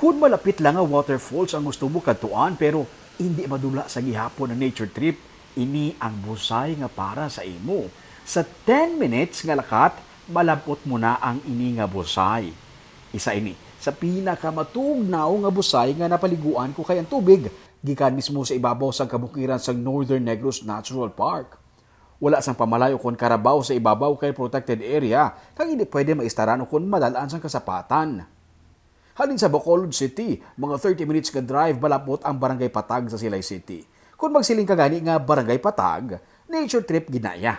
Kung malapit lang nga waterfalls ang gusto mo katuan pero hindi madula sa gihapon ng nature trip, ini ang busay nga para sa imo. Sa 10 minutes nga lakat, malabot mo na ang ini nga busay. Isa ini, sa pinakamatugnaw nga busay nga napaliguan ko kay ang tubig, gikan mismo sa ibabaw sa kabukiran sa Northern Negros Natural Park. Wala sang pamalayo kon karabaw sa ibabaw kay protected area, kag hindi pwede maistaran kon madalaan sang kasapatan. Halin sa Bacolod City, mga 30 minutes ka drive balapot ang Barangay Patag sa Silay City. Kung magsiling ka gani nga Barangay Patag, nature trip ginaya.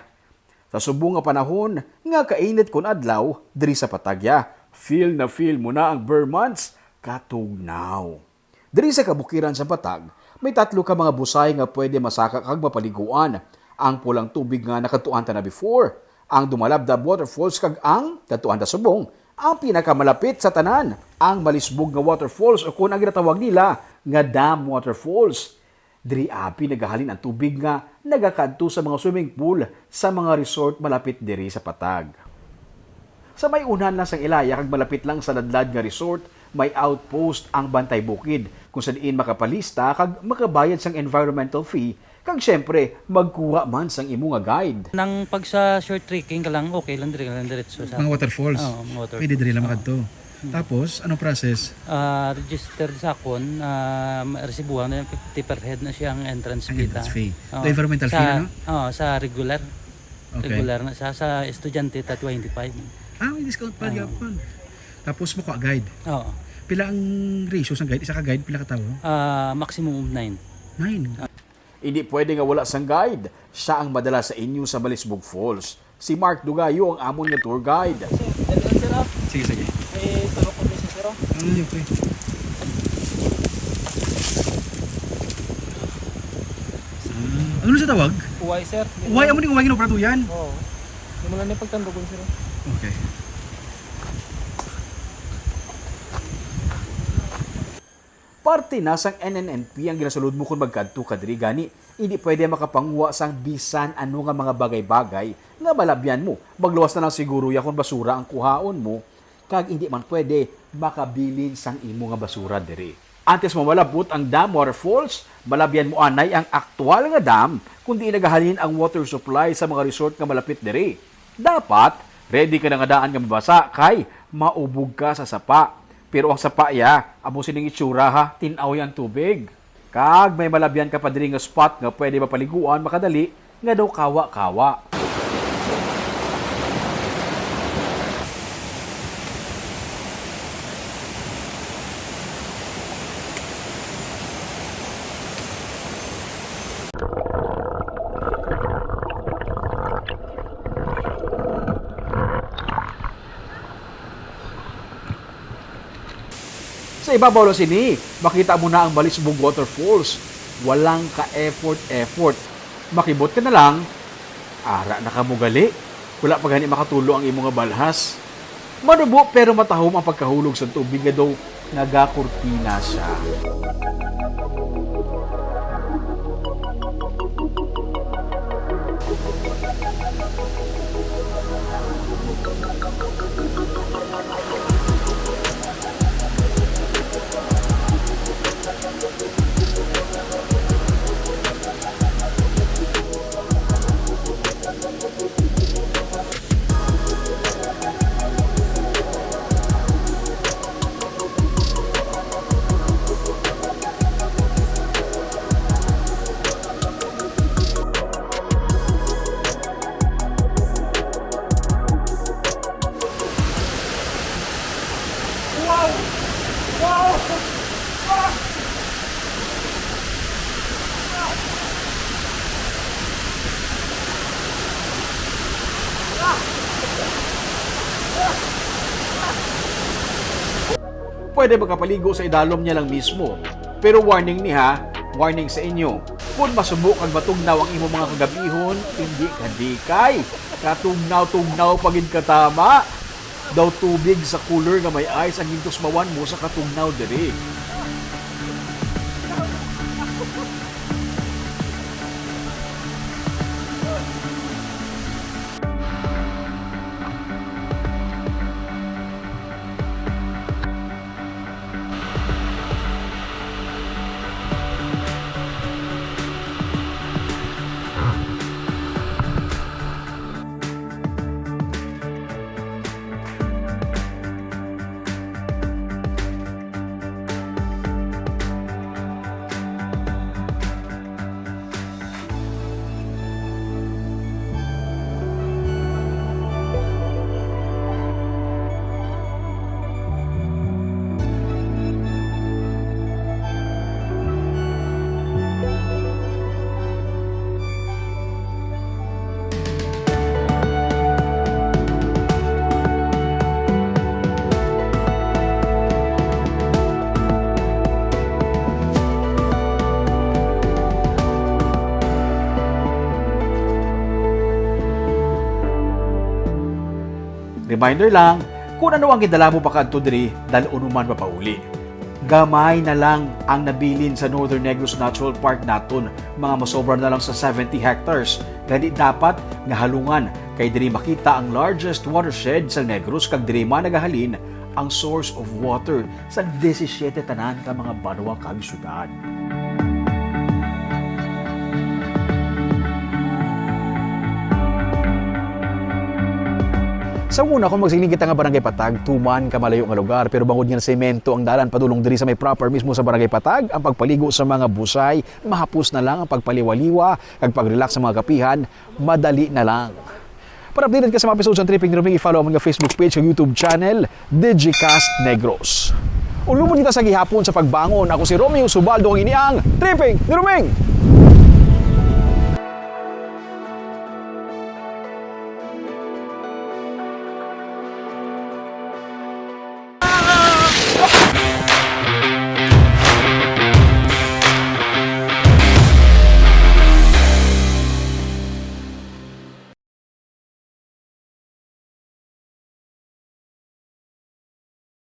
Sa subong nga panahon, nga kainit kon adlaw, diri sa Patagya, feel na feel mo na ang Burr months, katugnaw. Diri sa kabukiran sa Patag, may tatlo ka mga busay nga pwede masaka kag mapaliguan. Ang pulang tubig nga nakatuan ta na before, ang dumalabdab waterfalls kag ang katuan ta subong, ang pinakamalapit sa tanan, ang malisbog nga waterfalls o kung ang ginatawag nila nga dam waterfalls. Diri api nagahalin ang tubig nga nagakadto sa mga swimming pool sa mga resort malapit diri sa Patag. Sa may unan lang sang Ilaya kag malapit lang sa ladlad nga resort, may outpost ang Bantay Bukid kung saan diin makapalista kag makabayad sang environmental fee kag syempre magkuha man sang imo nga guide. Nang pag sa short trekking ka lang, okay lang diri lang diretso sa Mga waterfalls. Oo, mga waterfalls. Pwede diri lang makadto. Tapos, anong process? Ah, registered sa akon, uh, resibuhan na yung 50 per head na siya ang entrance fee. entrance ta. fee. Oo. The environmental sa, fee na, no? Oo, sa regular. Okay. Regular na siya. Sa estudyante, ta 25. Ah, may discount pa gyapon. Tapos mo ko guide. Oo. Pila ang ratio sa guide? Isa ka guide, pila ka tao? Ah, maximum of 9. Nine. Hindi pwede nga wala sang guide. Siya ang madala sa inyo sa Malisbog Falls. Si Mark Dugayo ang amon nga tour guide. Sige, sige. Eh, tulog ko sa sir. Ah, okay. Ah, ano sa tawag? Uway sir. Uway, amo ni uway ginoprato yan. Oo. Hindi mo lang na sir. Okay. Parte na sang NNNP ang ginasulod mo kung magkadto ka diri gani. Hindi pwede makapanguha sang bisan ano nga mga bagay-bagay nga malabyan mo. Magluwas na lang siguro ya kung basura ang kuhaon mo kag hindi man pwede makabilin sang imo nga basura diri. Antes mo malabot ang dam waterfalls, malabyan mo anay ang aktual nga dam kundi nagahalin ang water supply sa mga resort nga malapit diri. Dapat ready ka na nga daan nga mabasa kay maubog ka sa sapa. Pero ang sapa ya, amo sining itsura ha, tinaw ang tubig. Kag may malabyan ka pa diri nga spot nga pwede mapaliguan makadali nga daw kawa-kawa. Sa ibabaw lang sini, makita mo na ang Balisbog Waterfalls. Walang ka-effort-effort. Makibot ka na lang, ara na ka mo. Wala pa gani makatulo ang imong balhas. Manubo pero matahom ang pagkahulog sa tubig nga daw nagakurtina siya. Pwede makapaligo sa idalom niya lang mismo. Pero warning ni ha, warning sa inyo. Kung masubok ang matugnaw ang imo mga kagabihon, hindi ka dikay. Katugnaw-tugnaw pagid katama. Daw tubig sa cooler nga may ice ang gintos mawan mo sa katugnaw diri. Reminder lang, kung ano ang gidala mo pa kadto diri, dalon man papauli. Gamay na lang ang nabilin sa Northern Negros Natural Park naton, mga masobra na lang sa 70 hectares. Gani dapat nga halungan kay diri makita ang largest watershed sa Negros kag diri man nagahalin ang source of water sa 17 tanan ka mga banwa kag syudad. Sa una, kung magsiling kita nga barangay Patag, tuman ka malayo nga lugar, pero bangod nga semento ang dalan padulong diri sa may proper mismo sa barangay Patag, ang pagpaligo sa mga busay, mahapos na lang ang pagpaliwaliwa, kag pag-relax sa mga kapihan, madali na lang. Para updated ka sa mga episodes ng Tripping Niruming, i-follow ang mga Facebook page at YouTube channel, Digicast Negros. Ulumon kita sa gihapon sa pagbangon. Ako si Romeo Subaldo ang iniang Tripping Niruming!